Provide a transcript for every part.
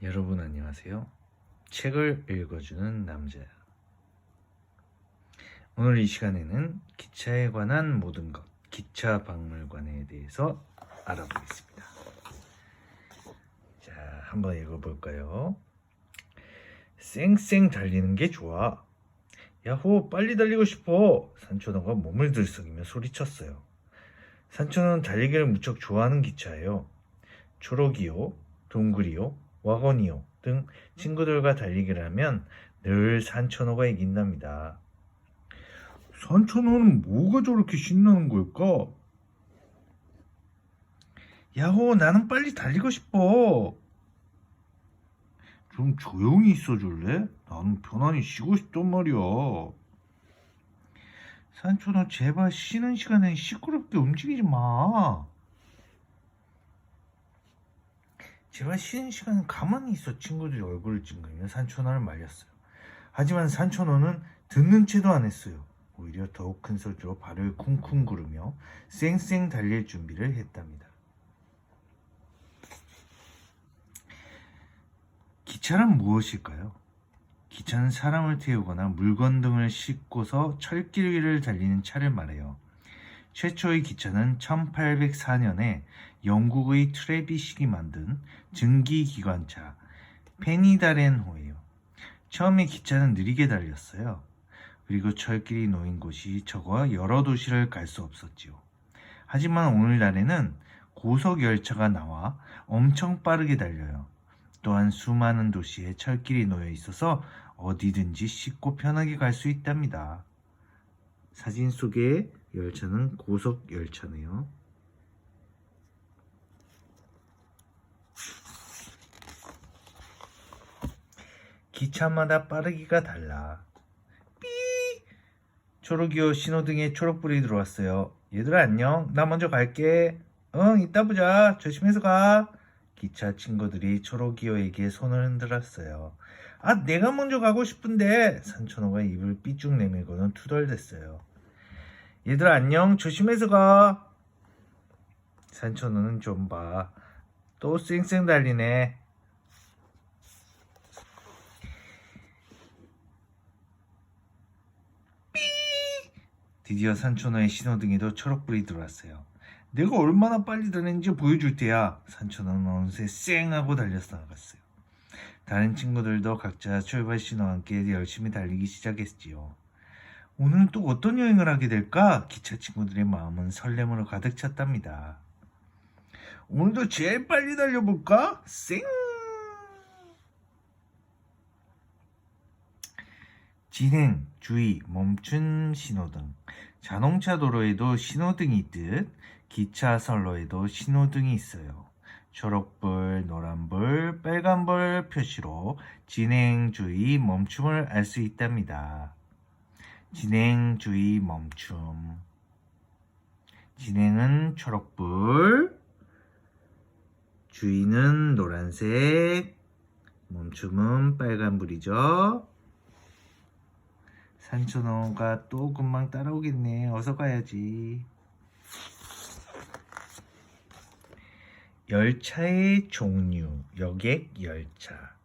여러분 안녕하세요. 책을 읽어주는 남자. 오늘 이 시간에는 기차에 관한 모든 것, 기차 박물관에 대해서 알아보겠습니다. 자, 한번 읽어볼까요? 쌩쌩 달리는 게 좋아. 야호, 빨리 달리고 싶어. 산초노가 몸을 들썩이며 소리쳤어요. 산초노는 달리기를 무척 좋아하는 기차예요. 초록이요, 동글이요, 와건이요 등 친구들과 달리기를 하면 늘 산천어가 이긴답니다. 산천어는 뭐가 저렇게 신나는 걸까? 야호, 나는 빨리 달리고 싶어. 좀 조용히 있어 줄래? 나는 편안히 쉬고 싶단 말이야. 산천어 제발 쉬는 시간에 시끄럽게 움직이지 마. 제발 쉬는 시간에 가만히 있어 친구들이 얼굴을 찡그리며 산천어를 말렸어요. 하지만 산천어는 듣는 채도 안 했어요. 오히려 더욱 큰 소리로 발을 쿵쿵 구르며 쌩쌩 달릴 준비를 했답니다. 기차란 무엇일까요? 기차는 사람을 태우거나 물건 등을 싣고서 철길 위를 달리는 차를 말해요. 최초의 기차는 1804년에 영국의 트레비식이 만든 증기기관차 페니다렌호예요. 처음에 기차는 느리게 달렸어요. 그리고 철길이 놓인 곳이 적어 여러 도시를 갈 수 없었지요. 하지만 오늘날에는 고속 열차가 나와 엄청 빠르게 달려요. 또한 수많은 도시에 철길이 놓여 있어서 어디든지 쉽고 편하게 갈 수 있답니다. 사진 속의 열차는 고속 열차네요. 기차마다 빠르기가 달라. 삐! 초록이요 신호등에 초록불이 들어왔어요. 얘들아 안녕. 나 먼저 갈게. 응, 이따 보자. 조심해서 가. 기차 친구들이 초록이요에게 손을 흔들었어요. 아, 내가 먼저 가고 싶은데. 산천호가 입을 삐쭉 내밀고는 투덜댔어요. 얘들아 안녕. 조심해서 가. 산천호는 좀 봐. 또 쌩쌩 달리네. 드디어 산천어의 신호등에도 초록불이 들어왔어요. 내가 얼마나 빨리 달리는지 보여줄 테야. 산천어는 어느새 쌩 하고 달려서 나갔어요. 다른 친구들도 각자 출발 신호와 함께 열심히 달리기 시작했지요. 오늘은 또 어떤 여행을 하게 될까? 기차 친구들의 마음은 설렘으로 가득 찼답니다. 오늘도 제일 빨리 달려볼까? 쌩! 진행, 주의, 멈춘 신호등. 자동차 도로에도 신호등이 있듯 기차 선로에도 신호등이 있어요. 초록불, 노란불, 빨간불 표시로 진행, 주의, 멈춤을 알 수 있답니다. 진행, 주의, 멈춤. 진행은 초록불, 주의는 노란색, 멈춤은 빨간불이죠. 산천어가 또 금방 따라오겠네. 어서 가야지. 열차의 종류, 여객 열차.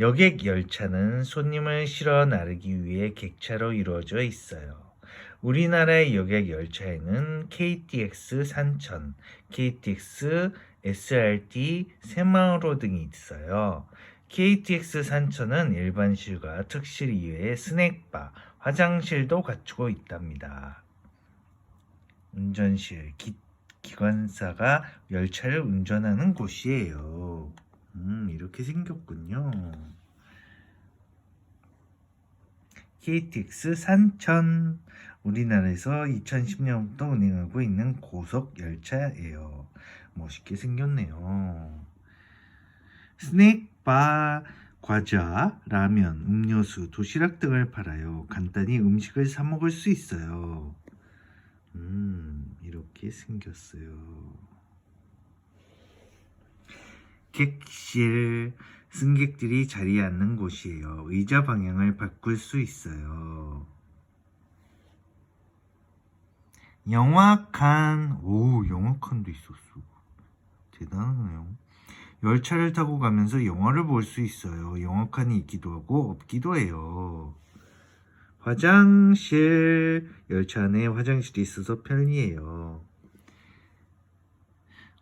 여객 열차는 손님을 실어 나르기 위해 객차로 이루어져 있어요. 우리나라의 여객 열차에는 KTX 산천, KTX SRT 새마을호 등이 있어요. KTX 산천은 일반실과 특실 이외에 스낵바, 화장실도 갖추고 있답니다. 운전실, 기, 기관사가 열차를 운전하는 곳이에요. 음, 이렇게 생겼군요. KTX 산천. 우리나라에서 2010년부터 운행하고 있는 고속 열차예요. 멋있게 생겼네요. 스낵 바, 과자, 라면, 음료수, 도시락 등을 팔아요. 간단히 음식을 사 먹을 수 있어요. 음, 이렇게 생겼어요. 객실, 승객들이 자리에 앉는 곳이에요. 의자 방향을 바꿀 수 있어요. 영화관, 오, 영화관도 있었어. 대단하네요. 열차를 타고 가면서 영화를 볼 수 있어요. 영화관이 있기도 하고 없기도 해요. 화장실 열차 안에 화장실이 있어서 편리해요.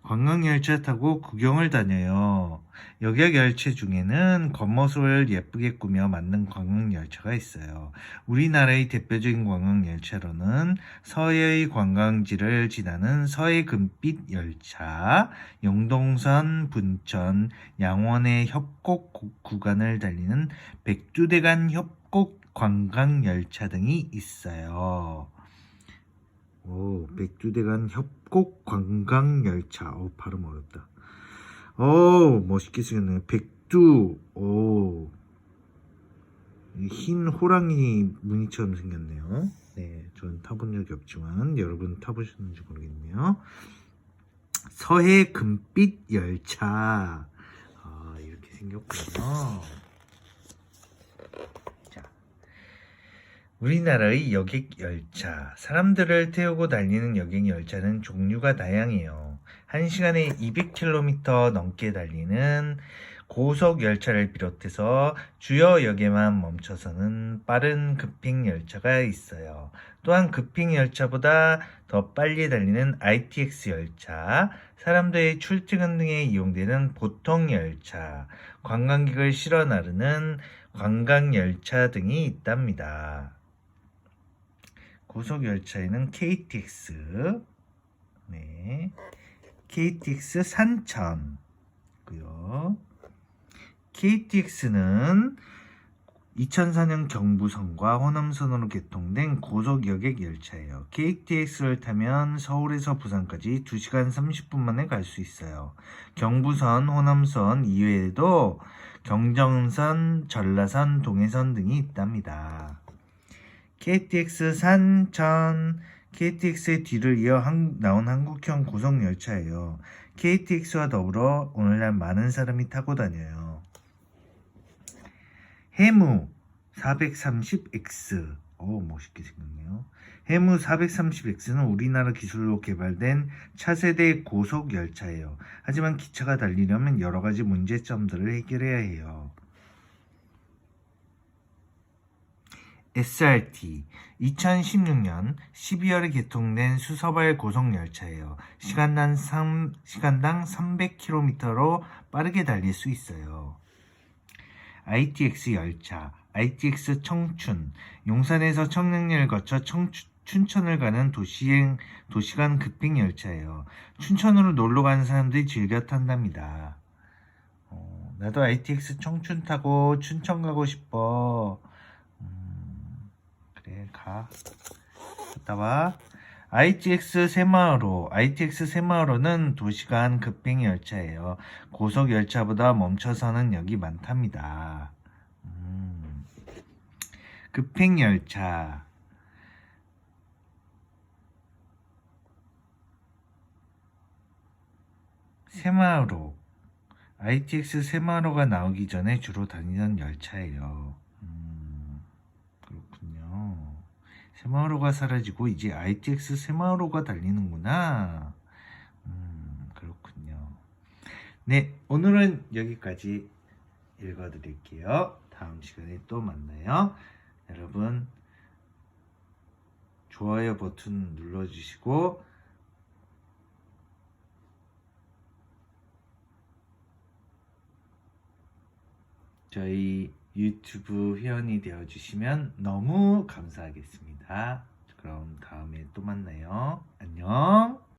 관광열차 타고 구경을 다녀요. 여객 열차 중에는 겉모습을 예쁘게 꾸며 만든 관광열차가 있어요. 우리나라의 대표적인 관광열차로는 서해의 관광지를 지나는 서해 금빛 열차, 영동선, 분천, 양원의 협곡 구- 구간을 달리는 백두대간 협곡 관광열차 등이 있어요. 오, 백두대간 협곡 관광열차. 오, 발음 어렵다. 오, 멋있게 생겼네요. 백두, 오. 이흰 호랑이 무늬처럼 생겼네요. 네, 저는 타본 적이 없지만, 여러분 타보셨는지 모르겠네요. 서해 금빛 열차. 아, 이렇게 생겼군요. 우리나라의 여객 열차. 사람들을 태우고 달리는 여객 열차는 종류가 다양해요. 1시간에 200km 넘게 달리는 고속 열차를 비롯해서 주요 역에만 멈춰서는 빠른 급행 열차가 있어요. 또한 급행 열차보다 더 빨리 달리는 ITX 열차, 사람들의 출퇴근 등에 이용되는 보통 열차, 관광객을 실어 나르는 관광 열차 등이 있답니다. 고속 열차에는 KTX, 네, KTX 산천, 고요. KTX는 2004년 경부선과 호남선으로 개통된 고속 여객 열차예요. KTX를 타면 서울에서 부산까지 2시간 30분 만에 갈 수 있어요. 경부선, 호남선 이외에도 경정선, 전라선, 동해선 등이 있답니다. KTX 산천 KTX의 뒤를 이어 한- 나온 한국형 고속 열차예요. KTX와 더불어 오늘날 많은 사람이 타고 다녀요. 해무 430X 오 멋있게 생겼네요. 해무 430X는 우리나라 기술로 개발된 차세대 고속 열차예요. 하지만 기차가 달리려면 여러 가지 문제점들을 해결해야 해요. SRT 2016년 12월에 개통된 수서발 고속 열차예요. 시간당 3, 시간당 300km로 빠르게 달릴 수 있어요. ITX 열차, ITX 청춘, 용산에서 청량리를 거쳐 청춘 춘천을 가는 도시행 도시간 급행 열차예요. 춘천으로 놀러 가는 사람들이 즐겨 탄답니다. 어, 나도 ITX 청춘 타고 춘천 가고 싶어. 음, 그래 가. 갔다 와. ITX 새마을호, ITX 새마을호는 도시간 급행 열차예요. 고속 열차보다 멈춰서는 역이 많답니다. 음. 급행 열차. 새마을호. ITX 새마을호가 나오기 전에 주로 다니던 열차예요. 음, 그렇군요. 새마을호가 사라지고 이제 ITX 새마을호가 달리는구나. 음, 그렇군요. 네, 오늘은 여기까지 읽어드릴게요. 다음 시간에 또 만나요. 여러분, 좋아요 버튼 눌러주시고, 저희 유튜브 회원이 되어주시면 너무 감사하겠습니다. 그럼 다음에 또 만나요. 안녕.